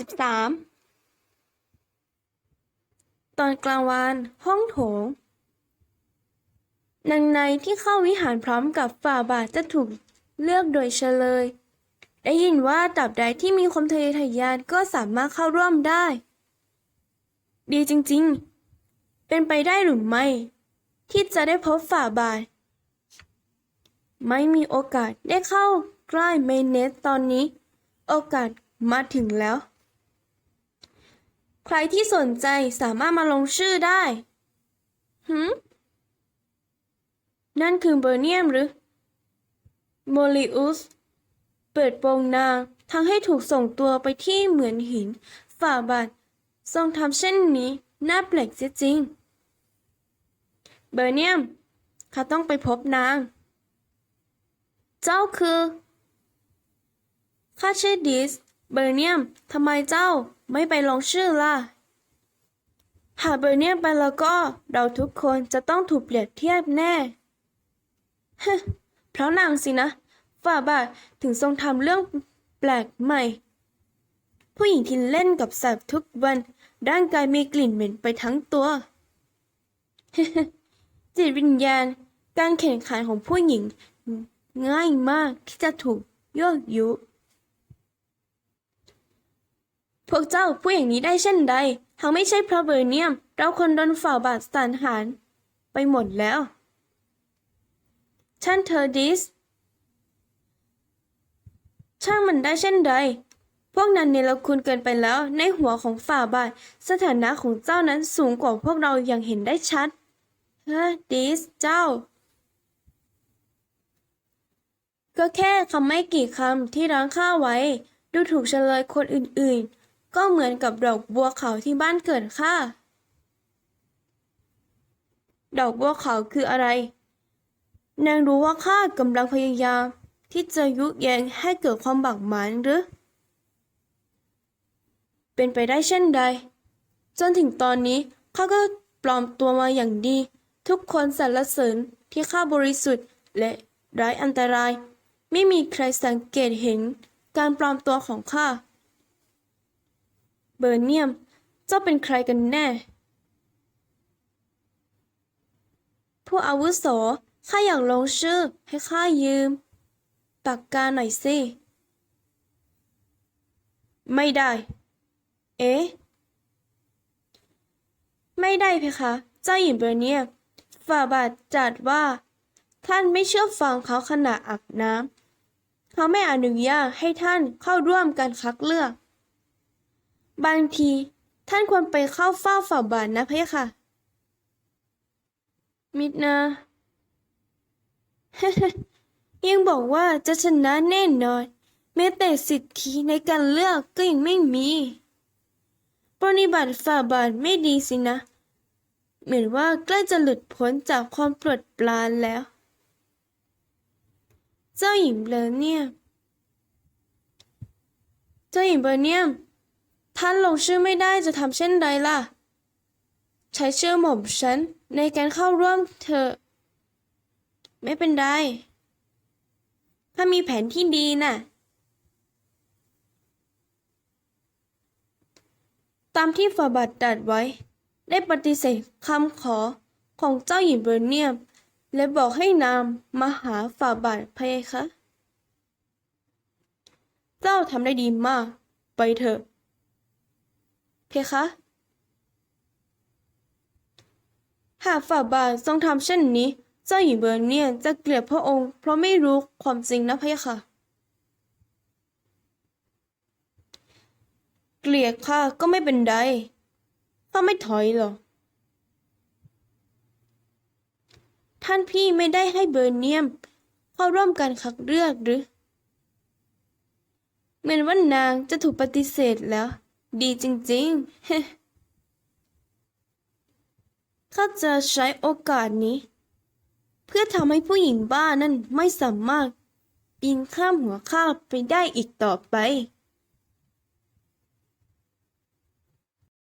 สิบสามตอนกลางวันห้องโถง นางในที่เข้าวิหารพร้อมกับฝ่าบาทจะถูกเลือกโดยเฉลย ได้ยินว่าตราบใดที่มีความทะเยอทะยานก็สามารถเข้าร่วมได้ ดีจริงๆ เป็นไปได้หรือไม่ ที่จะได้พบฝ่าบาท ไม่มีโอกาสได้เข้าใกล้เมเนสตอนนี้ โอกาสมาถึงแล้ว ใครที่สนใจสามารถมาลงชื่อได้หืมนั่นคือเบอร์เนียมหรือโมลิอุส เปิดโปงนางทั้งให้ถูกส่งตัวไปที่เหมือนหิน ฝ่าบาททรงทำเช่นนี้ น่าแปลกเสียจริง เบอร์เนียมเขาต้องไปพบนาง เจ้าคือ ข้าชื่อดิส เบอร์เนียม ทำไมเจ้า ไม่ไปลงชื่อล่ะ หากเบอร์เนียไปแล้วก็เราทุกคนจะต้องถูกเปรียบเทียบแน่ฮึเพราะนางสินะฝ่าบาทถึงทรงทำเรื่องแปลกใหม่ ผู้หญิงที่เล่นกับสัตว์ทุกวัน ร่างกายมีกลิ่นเหม็นไปทั้งตัว จิตวิญญาณ การแข่งขันของผู้หญิง ง่ายมากที่จะถูกโยกยุ พวกเจ้าพูดอย่างนี้ได้เช่นใด หากไม่ใช่เพราะเบอร์เนียม เราคนโดนฝ่าบาทสานหาร ไปหมดแล้วท่านเธอร์ดิส ช่างมันได้เช่นใด พวกนั้นเนรคุณเกินไปแล้ว ในหัวของฝ่าบาท สถานะของเจ้านั้นสูงกว่าพวกเราอย่างเห็นได้ชัดเฮ้ดิสเจ้า ก็แค่คำไม่กี่คำที่ร้างข้าไว้ ดูถูกเฉลยคนอื่นๆ ก็เหมือนกับดอกบัวขาวที่บ้านเกิดข้าดอกบัวขาวคืออะไร นางรู้ว่าข้ากำลังพยายาม ที่จะยุแยงให้เกิดความบักหมานหรือ เป็นไปได้เช่นใด จนถึงตอนนี้ข้าก็ปลอมตัวมาอย่างดี ทุกคนสรรเสริญที่ข้าบริสุทธิ์และไร้อันตราย ไม่มีใครสังเกตเห็นการปลอมตัวของข้า บอร์เนียม เจ้าเป็นใครกันแน่ ผู้อาวุโส ข้าอยากลงชื่อให้ข้ายืม ปากกาหน่อยสิ ไม่ได้ เอ๊ะ ไม่ได้เพคะ เจ้าหญิงเบอร์เนียมฝ่าบาทจัดว่า ท่านไม่เชื่อฟังเขาขณะอาบน้ำเขาไม่อนุญาตให้ท่านเข้าร่วมการคัดเลือก บางที ท่านควรไปเข้าเฝ้าฝ่าบาทนะเพคะมิดนายังบอกว่าจะชนะแน่นอนแม้แต่สิทธิในการเลือกก็ยังไม่มีปฏิบัติฝ่าบาทไม่ดีสินะ เหมือนว่าใกล้จะหลุดพ้นจากความปรดปรานแล้ว เจ้าหญิงเบลเนียมเจ้าหญิงเบอร์เนียม ท่านลงชื่อไม่ได้จะทำเช่นใดล่ะ ใช้ชื่อหม่อมฉันในการเข้าร่วมเถอไม่เป็นไรถ้ามีแผนที่ดีน่ะ ตามที่ฝาบาทตรัดไว้ ได้ปฏิเสธคำขอของเจ้าหญิงเบอร์เนียม และบอกให้นามมาหาฝาบาทพะยะคะ เจ้าทำได้ดีมาก ไปเถอะ เพคะ หากฝ่าบาททรงทำเช่นนี้ เจ้าหญิงเบอร์เนียนจะเกลียดพระองค์ เพราะไม่รู้ความจริงนะพะยะค่ะเกลียดข้าก็ไม่เป็นไรข้าไม่ถอยหรอก ท่านพี่ไม่ได้ให้เบอร์เนียมเข้าร่วมการคัดเลือกหรือ เหมือนว่านางจะถูกปฏิเสธแล้ว ดีจริงๆข้าจะใช้โอกาสนี้ เพื่อทำให้ผู้หญิงบ้านั่นไม่สามารถปีนข้ามหัวข้าไปได้อีกต่อไป